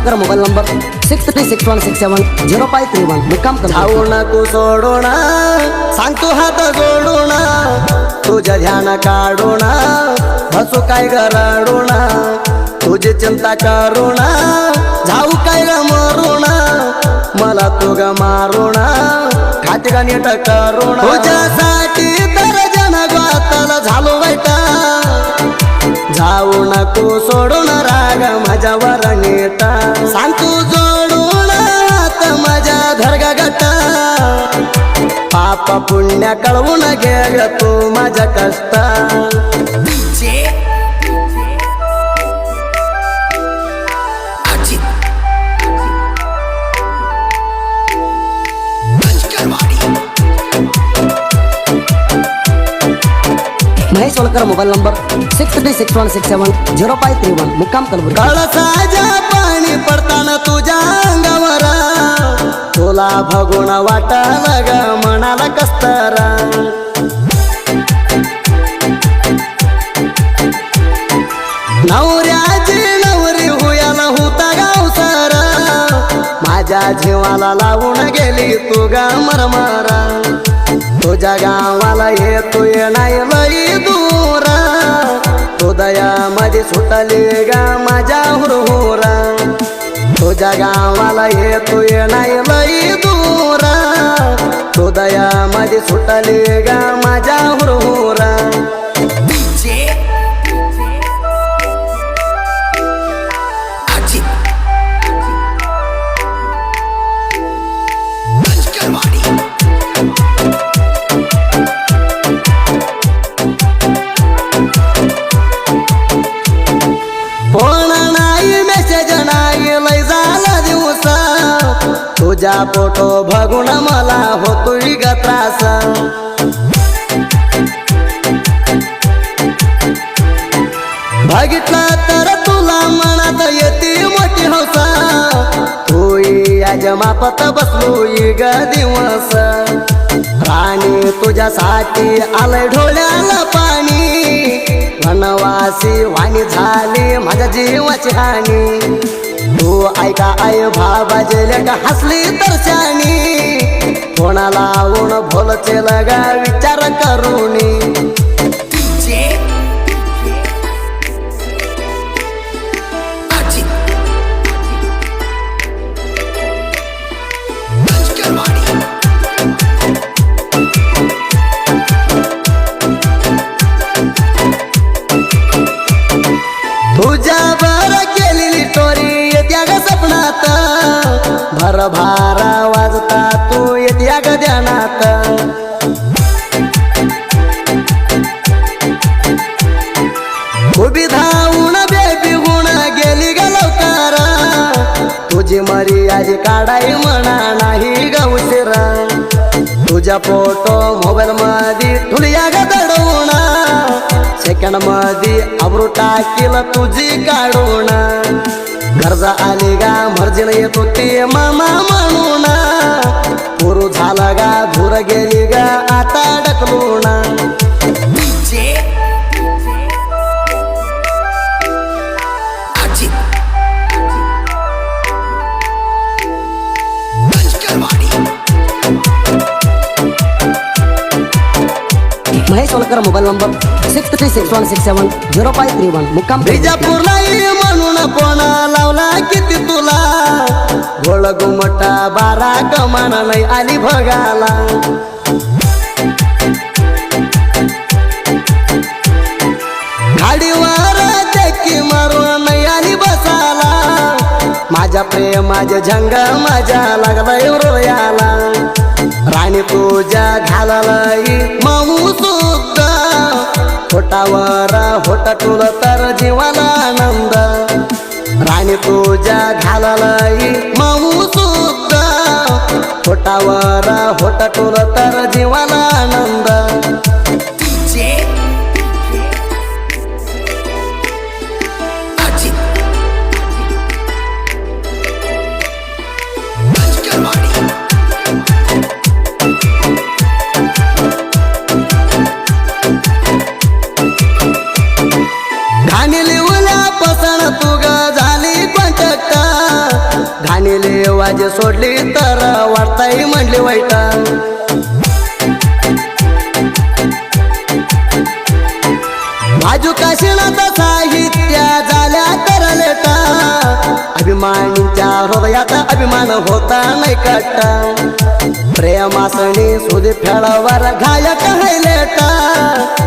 Holkar mobile number six three six one six seven zero five three one. मुक्काम जाऊ नको सोडून सांगतो हात जोडून तुझ्या ध्यान काढून हसू काय गराडून तुझी चिंता करून जाऊ काय ग मरून मला तू ग मारून खाते का नीट करून तुझ्यासाठी तर जन झालो वाईटा. जाऊ नको सोडून माझ्या वरणेता सांगतो जोडून माझ्या धरगा गटा पाप पुण्या कळवून घे तू माझ्या कष्टा. Mahesh Holkar mobile number six three six one six seven zero five three one मुक्काम कलबुर्गी कळसाच्या पाणी पडताना तुझ्या अंगावर तुला भगुण वाटायला ग मनाला कस्तरा नवऱ्याची नवरी हुयाला होता गावसार माझ्या जीवाला लावून गेली तू गा मरमारा तुझ्या गावाला येतोय नाही लई दूर तो दया माझी सुटली गा माझ्या हुरहुरा तुझ्या गावाला येतोय नाही लई दूर तो दया माझी सुटली गा माझ्या तुझ्या फोटो बघून मला होतोय ग त्रास बघितलं तर तुला मनात येते मोठी हौसा तू आज मापत बसलो ग दिवस राणी तुझ्यासाठी आलंय ढोळ्याला पाणी वनवासी वाणी झाली माझ्या जीवाची हानी तू ऐका आई भाबा जेले का हसली तर शानी कोणाला लावून भोलचे लगा विचार करूनी भर भारा वाजता तू येत्या ग ध्यानात उभी धावून बेबी गुण गेली ग लवकर तुझी मरी आजी काढाई म्हणा नाही ग उशिरा तुझ्या फोटो मोबाईल मध्ये ठुलिया ग दडवून सेकंड मध्ये अब्रू टाकील तुझी काढून गरजा आली गा मर्जीन येत होती मामा म्हणून. पुरू झाला गा धूर गेली गा आता डकलून Mahesh Holkar mobile number six three six one six seven zero five three one मुक्काम. बिजापूरला बारा कमान नाही आली भगाला. गाडीवर चक्की मारून नाही आली बसाला. माझ्या प्रेम माझ्या झंग माझ्या लागलाय रोयाला राणी तुझ्या घालालाई माऊ सुद्धा. होटावर होट तुल तर जीवाला आनंद. राणी तुझ्या घालालाई माऊ ಅವರ ಹೊಟ್ಟ ಕೊರತರ ಜೀವನಾನಂದ. माझी सोडली तर वाटताही म्हणली वाईटा. बाजू काशिनाथ साहित्य झाल्या तर लेटा. अभिमानीच्या हृदयात अभिमान होता नाही कट्टा प्रेमासणी सुधी फेळावर घायक है लेटा.